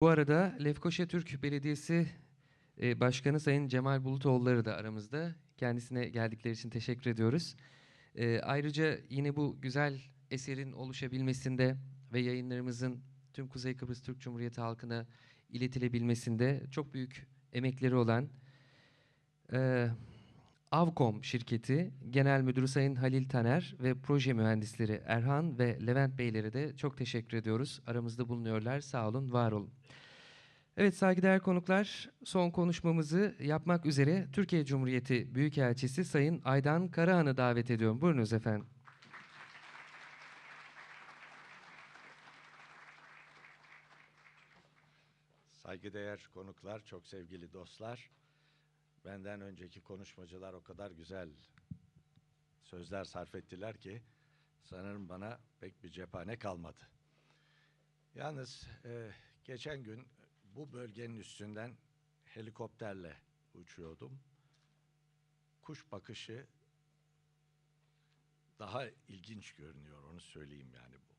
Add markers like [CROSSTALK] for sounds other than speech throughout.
Bu arada Lefkoşa Türk Belediyesi e, Başkanı Sayın Cemal Bulutoğulları da aramızda. Kendisine geldikleri için teşekkür ediyoruz. E, ayrıca yine bu güzel eserin oluşabilmesinde ve yayınlarımızın tüm Kuzey Kıbrıs Türk Cumhuriyeti halkına iletilebilmesinde çok büyük emekleri olan e, Avkom şirketi Genel Müdürü Sayın Halil Taner ve proje mühendisleri Erhan ve Levent Beylere de çok teşekkür ediyoruz. Aramızda bulunuyorlar. Sağ olun, var olun. Evet saygıdeğer konuklar son konuşmamızı yapmak üzere Türkiye Cumhuriyeti Büyükelçisi Sayın Aydan Karahan'ı davet ediyorum. Buyurunuz efendim. Saygıdeğer konuklar, çok sevgili dostlar. Benden önceki konuşmacılar o kadar güzel sözler sarf ettiler ki sanırım bana pek bir cephane kalmadı. Yalnız e, geçen gün bu bölgenin üstünden helikopterle uçuyordum. Kuş bakışı daha ilginç görünüyor onu söyleyeyim yani bu.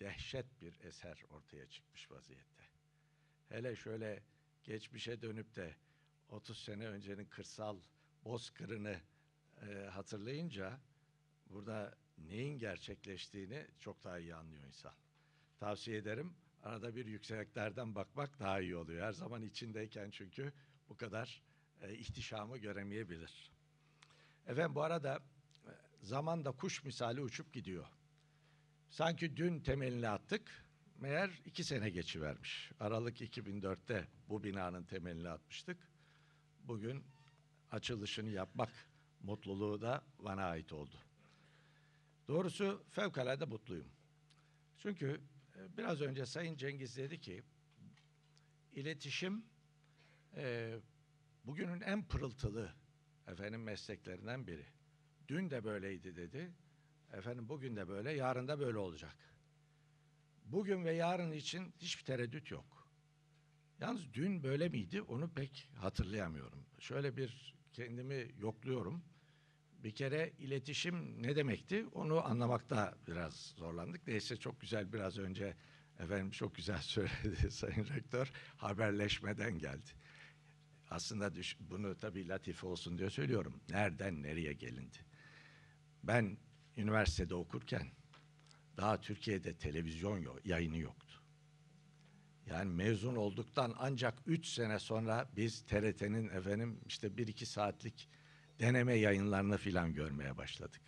Dehşet bir eser ortaya çıkmış vaziyette. Hele şöyle geçmişe dönüp de 30 sene öncenin kırsal bozkırını e, hatırlayınca burada neyin gerçekleştiğini çok daha iyi anlıyor insan. Tavsiye ederim. Arada bir yükseklerden bakmak daha iyi oluyor. Her zaman içindeyken çünkü bu kadar e, ihtişamı göremeyebilir. Efendim bu arada e, zaman da kuş misali uçup gidiyor. Sanki dün temelini attık. Meğer iki sene geçivermiş. Aralık 2004'te bu binanın temelini atmıştık. Bugün açılışını yapmak mutluluğu da bana ait oldu. Doğrusu fevkalade mutluyum. Çünkü e, biraz önce Sayın Cengiz dedi ki iletişim e, bugünün en pırıltılı efendim mesleklerinden biri. Dün de böyleydi dedi. Efendim bugün de böyle, yarın da böyle olacak. Bugün ve yarın için hiçbir tereddüt yok. Yalnız dün böyle miydi onu pek hatırlayamıyorum. Şöyle bir kendimi yokluyorum. Bir kere iletişim ne demekti onu anlamakta biraz zorlandık. Neyse çok güzel biraz önce efendim çok güzel [LAUGHS] söyledi Sayın Rektör. Haberleşmeden geldi. Aslında düş, bunu tabii latife olsun diye söylüyorum. Nereden nereye gelindi? Ben üniversitede okurken daha Türkiye'de televizyon yok, yayını yoktu. Yani mezun olduktan ancak üç sene sonra biz TRT'nin efendim işte bir iki saatlik deneme yayınlarını filan görmeye başladık.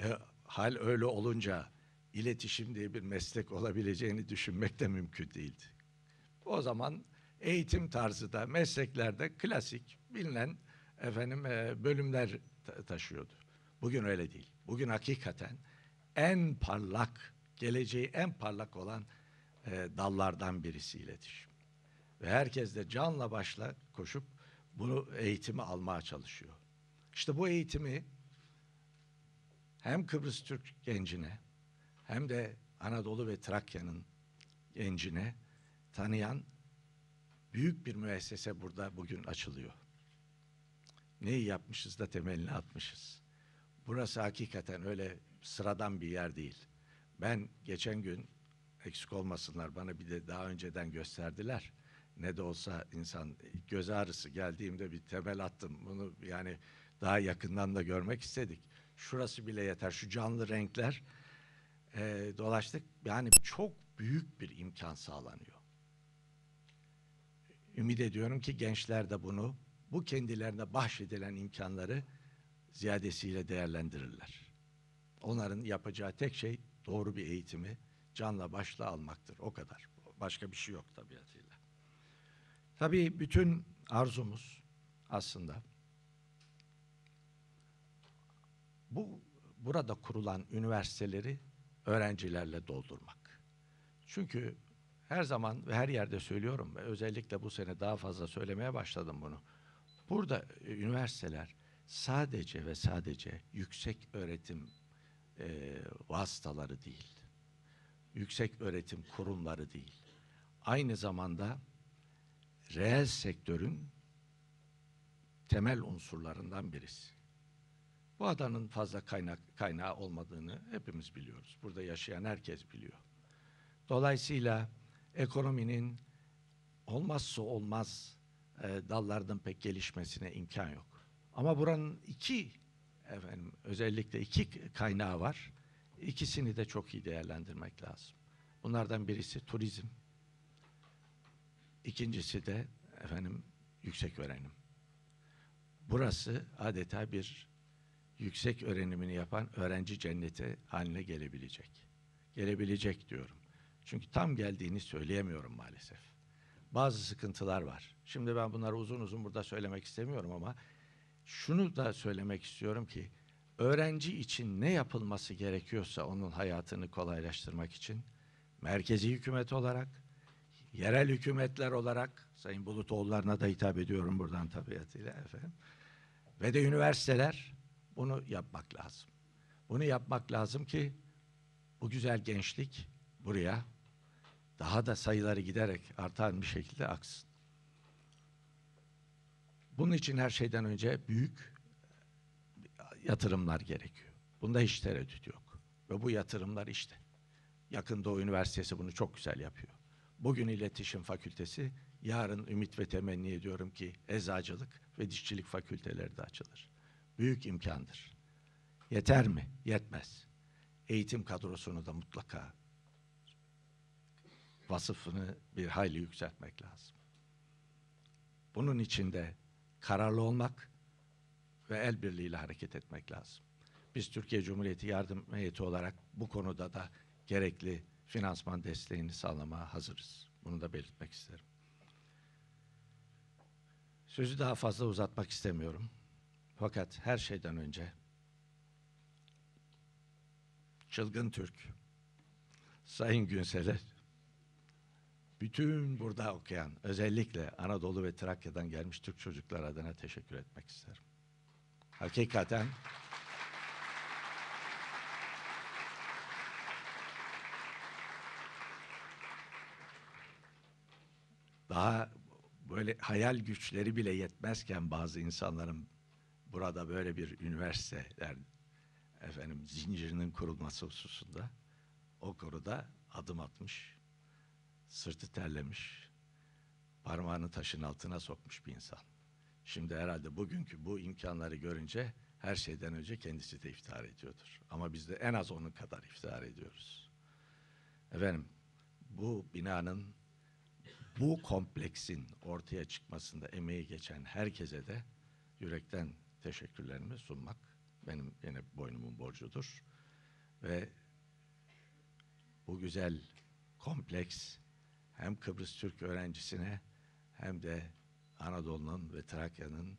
E, hal öyle olunca iletişim diye bir meslek olabileceğini düşünmek de mümkün değildi. O zaman eğitim tarzı da mesleklerde klasik bilinen efendim e, bölümler ta taşıyordu. Bugün öyle değil. Bugün hakikaten en parlak, geleceği en parlak olan e, dallardan birisi iletişim. Ve herkes de canla başla koşup bunu eğitimi almaya çalışıyor. İşte bu eğitimi hem Kıbrıs Türk gencine hem de Anadolu ve Trakya'nın gencine tanıyan büyük bir müessese burada bugün açılıyor. Neyi yapmışız da temelini atmışız. Burası hakikaten öyle sıradan bir yer değil. Ben geçen gün eksik olmasınlar bana bir de daha önceden gösterdiler. Ne de olsa insan göz ağrısı geldiğimde bir temel attım. Bunu yani daha yakından da görmek istedik. Şurası bile yeter. Şu canlı renkler e, dolaştık. Yani çok büyük bir imkan sağlanıyor. Ümit ediyorum ki gençler de bunu bu kendilerine bahşedilen imkanları ziyadesiyle değerlendirirler. Onların yapacağı tek şey doğru bir eğitimi canla başla almaktır. O kadar. Başka bir şey yok tabiatıyla. Tabii bütün arzumuz aslında bu burada kurulan üniversiteleri öğrencilerle doldurmak. Çünkü her zaman ve her yerde söylüyorum ve özellikle bu sene daha fazla söylemeye başladım bunu. Burada e, üniversiteler sadece ve sadece yüksek öğretim e, vasıtaları değil. Yüksek öğretim kurumları değil. Aynı zamanda reel sektörün temel unsurlarından birisi. Bu adanın fazla kaynak kaynağı olmadığını hepimiz biliyoruz. Burada yaşayan herkes biliyor. Dolayısıyla ekonominin olmazsa olmaz e, dallarının pek gelişmesine imkan yok. Ama buranın iki efendim özellikle iki kaynağı var. İkisini de çok iyi değerlendirmek lazım. Bunlardan birisi turizm. İkincisi de efendim yüksek öğrenim. Burası adeta bir yüksek öğrenimini yapan öğrenci cenneti haline gelebilecek. Gelebilecek diyorum. Çünkü tam geldiğini söyleyemiyorum maalesef. Bazı sıkıntılar var. Şimdi ben bunları uzun uzun burada söylemek istemiyorum ama şunu da söylemek istiyorum ki öğrenci için ne yapılması gerekiyorsa onun hayatını kolaylaştırmak için merkezi hükümet olarak, yerel hükümetler olarak, Sayın Bulutoğullarına da hitap ediyorum buradan tabiatıyla efendim, ve de üniversiteler bunu yapmak lazım. Bunu yapmak lazım ki bu güzel gençlik buraya daha da sayıları giderek artan bir şekilde aksın. Bunun için her şeyden önce büyük yatırımlar gerekiyor. Bunda hiç tereddüt yok. Ve bu yatırımlar işte. Yakın Doğu Üniversitesi bunu çok güzel yapıyor. Bugün İletişim Fakültesi, yarın ümit ve temenni ediyorum ki eczacılık ve dişçilik fakülteleri de açılır. Büyük imkandır. Yeter mi? Yetmez. Eğitim kadrosunu da mutlaka vasıfını bir hayli yükseltmek lazım. Bunun için de kararlı olmak ve el birliğiyle hareket etmek lazım. Biz Türkiye Cumhuriyeti Yardım Heyeti olarak bu konuda da gerekli finansman desteğini sağlamaya hazırız. Bunu da belirtmek isterim. Sözü daha fazla uzatmak istemiyorum. Fakat her şeyden önce Çılgın Türk, Sayın Günsel'e bütün burada okuyan, özellikle Anadolu ve Trakya'dan gelmiş Türk çocuklar adına teşekkür etmek isterim. Hakikaten daha böyle hayal güçleri bile yetmezken bazı insanların burada böyle bir üniversiteler efendim zincirinin kurulması hususunda o konuda adım atmış, sırtı terlemiş, parmağını taşın altına sokmuş bir insan. Şimdi herhalde bugünkü bu imkanları görünce her şeyden önce kendisi de iftihar ediyordur. Ama biz de en az onun kadar iftihar ediyoruz. Efendim bu binanın bu kompleksin ortaya çıkmasında emeği geçen herkese de yürekten teşekkürlerimi sunmak benim yine boynumun borcudur. Ve bu güzel kompleks hem Kıbrıs Türk öğrencisine hem de Anadolu'nun ve Trakya'nın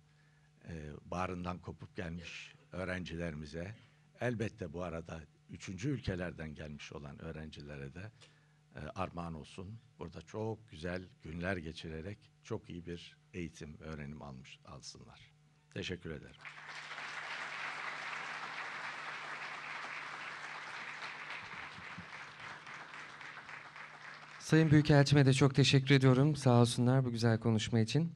e, bağrından kopup gelmiş öğrencilerimize elbette bu arada üçüncü ülkelerden gelmiş olan öğrencilere de e, armağan olsun. Burada çok güzel günler geçirerek çok iyi bir eğitim, öğrenim almış alsınlar. Teşekkür ederim. Sayın Büyükelçime de çok teşekkür ediyorum. Sağ olsunlar bu güzel konuşma için.